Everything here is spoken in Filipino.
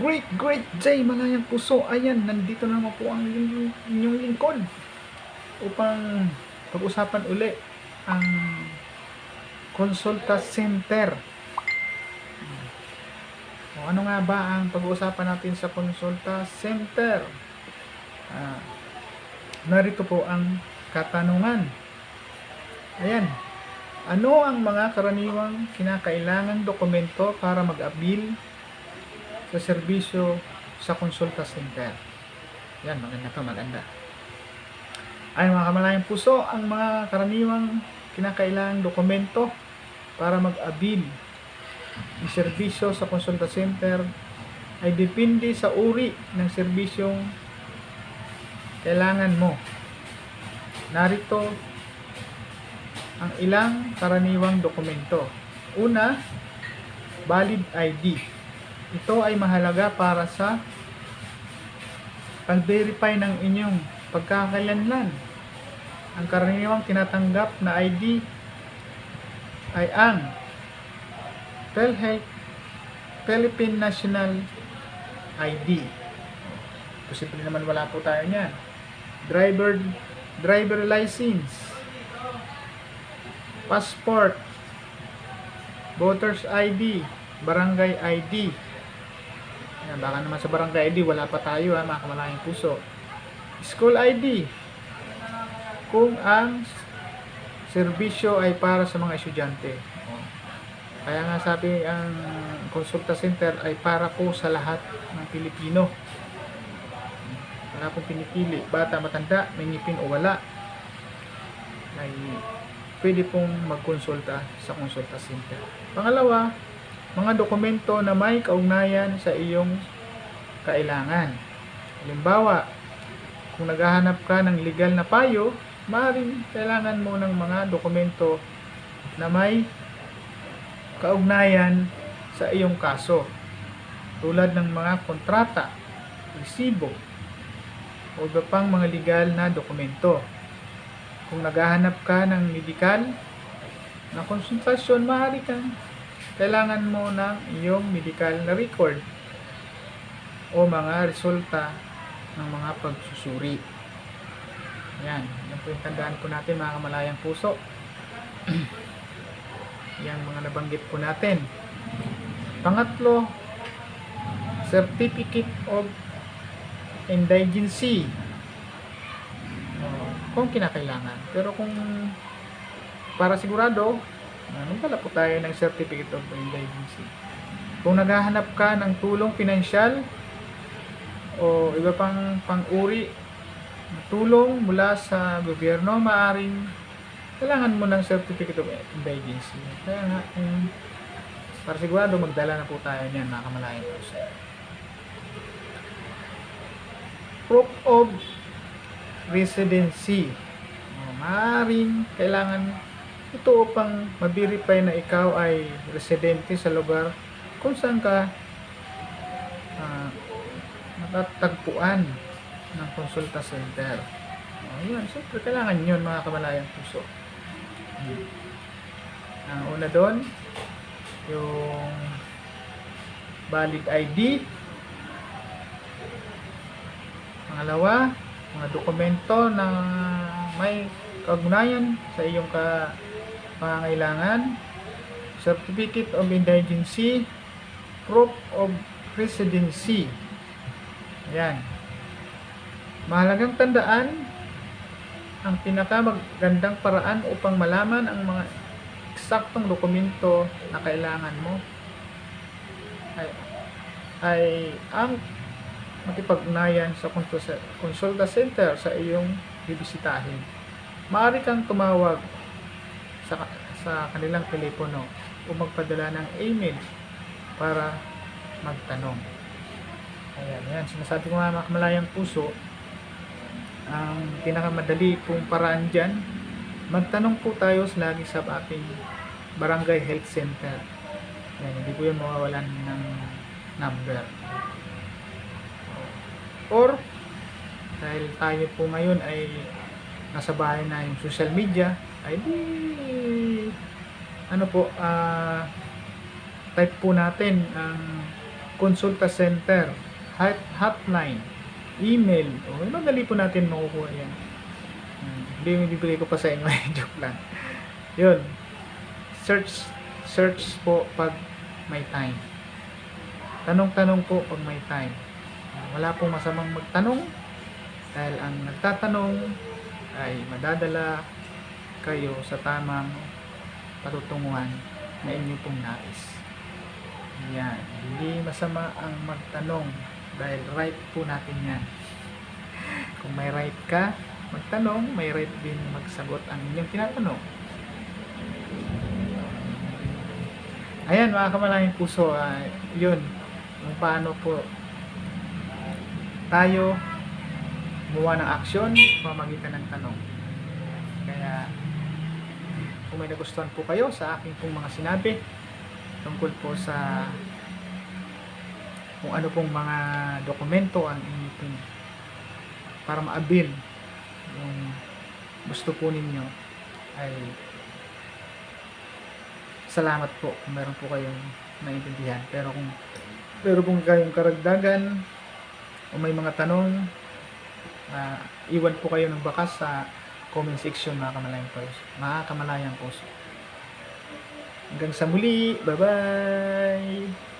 Great, great day, malayang puso. Ayan, nandito na naman po ang inyong, inyong lingkod upang pag-usapan uli ang Consulta Center. O, ano nga ba ang pag-uusapan natin sa Consulta Center? Ah, narito po ang katanungan. Ayan, ano ang mga karaniwang kinakailangang dokumento para mag-abil sa serbisyo sa Consulta Center? Yan, maganda to, maganda. Ay mga kamalayang puso, ang mga karaniwang kinakailangang dokumento para mag-abil ng serbisyo sa Consulta Center ay depende sa uri ng serbisyong kailangan mo. Narito ang ilang karaniwang dokumento. Una, valid ID. Ito ay mahalaga para sa pag-verify ng inyong pagkakalanlan. Ang karaniwang tinatanggap na ID ay ang PhilHealth Philippine National ID. Posible naman wala po tayo niyan. Driver driver license passport, voter's ID, barangay ID. Yan, baka naman sa barangay ID, wala pa tayo ha, mga kamalayang puso. School ID, kung ang serbisyo ay para sa mga estudyante. Kaya nga sabi ang consulta center ay para po sa lahat ng Pilipino. Wala pong pinipili, bata, matanda, may ngipin o wala. Ay pwede pong magkonsulta sa consulta center. Pangalawa, mga dokumento na may kaugnayan sa iyong kailangan. Halimbawa, kung naghahanap ka ng legal na payo, maaaring kailangan mo ng mga dokumento na may kaugnayan sa iyong kaso. Tulad ng mga kontrata, resibo, o iba pang mga legal na dokumento. Kung naghahanap ka ng medikal na konsultasyon, maaari kang kailangan mo ng iyong medical na record o mga resulta ng mga pagsusuri. Yan, yan po yung tandaan po natin mga kamalayang puso. yan mga nabanggit po natin. Pangatlo, Certificate of Indigency kung kinakailangan. Pero kung para sigurado, uh, magdala po tayo ng Certificate of Indigency. Kung naghahanap ka ng tulong pinansyal o iba pang pang-uri tulong mula sa gobyerno, maaring kailangan mo ng Certificate of Indigency. Kaya nga, kung para sigurado, magdala na po tayo niyan, mga kamalayan po sa Proof of residency. O, maaaring kailangan ito upang ma-verify na ikaw ay residente sa lugar kung saan ka uh, natatagpuan ng consulta center. O, yun, siyempre kailangan yun mga kamalayang puso. Hmm. Ang una doon, yung valid ID. Pangalawa, mga dokumento na may kaugnayan sa iyong ka pangangailangan, certificate of indigency, proof of residency. Ayan. Mahalagang tandaan ang pinakamagandang paraan upang malaman ang mga eksaktong dokumento na kailangan mo ay, ay ang makipag-ugnayan sa consulta center sa iyong bibisitahin. Maaari kang tumawag sa, sa kanilang telepono o magpadala ng email para magtanong. Ayan, ayan. Sinasabi ko mga kamalayang puso, ang pinakamadali pong paraan dyan, magtanong po tayo lagi sa ating barangay health center. Ayan, hindi po yan mawawalan ng number. Or, dahil tayo po ngayon ay nasa bahay na yung social media, ay di, ano po, ah, type po natin ang konsulta center, hot, hotline, email. O, madali po natin makukuha yan. Hmm, Hindi yung bibigay ko pa sa inyo. Joke lang. Yun. Search, search po pag may time. Tanong-tanong po pag may time. Wala pong masamang magtanong dahil ang nagtatanong ay madadala kayo sa tamang patutunguhan na inyo pong nais. Yan. Hindi masama ang magtanong dahil right po natin yan. Kung may right ka, magtanong, may right din magsagot ang inyong tinatanong. Ayan mga kamalayang puso, ah, yun, kung paano po tayo gumawa ng aksyon pamagitan ng tanong. Kaya kung may nagustuhan po kayo sa aking pong mga sinabi tungkol po sa kung ano pong mga dokumento ang inyong pong para maabil yung gusto po ninyo ay salamat po kung meron po kayong naiintindihan. Pero kung meron pong kayong karagdagan o may mga tanong, ah, iwan po kayo ng bakas sa comment section mga kamalayang puso. Mga kamalayang puso. Hanggang sa muli. Bye-bye!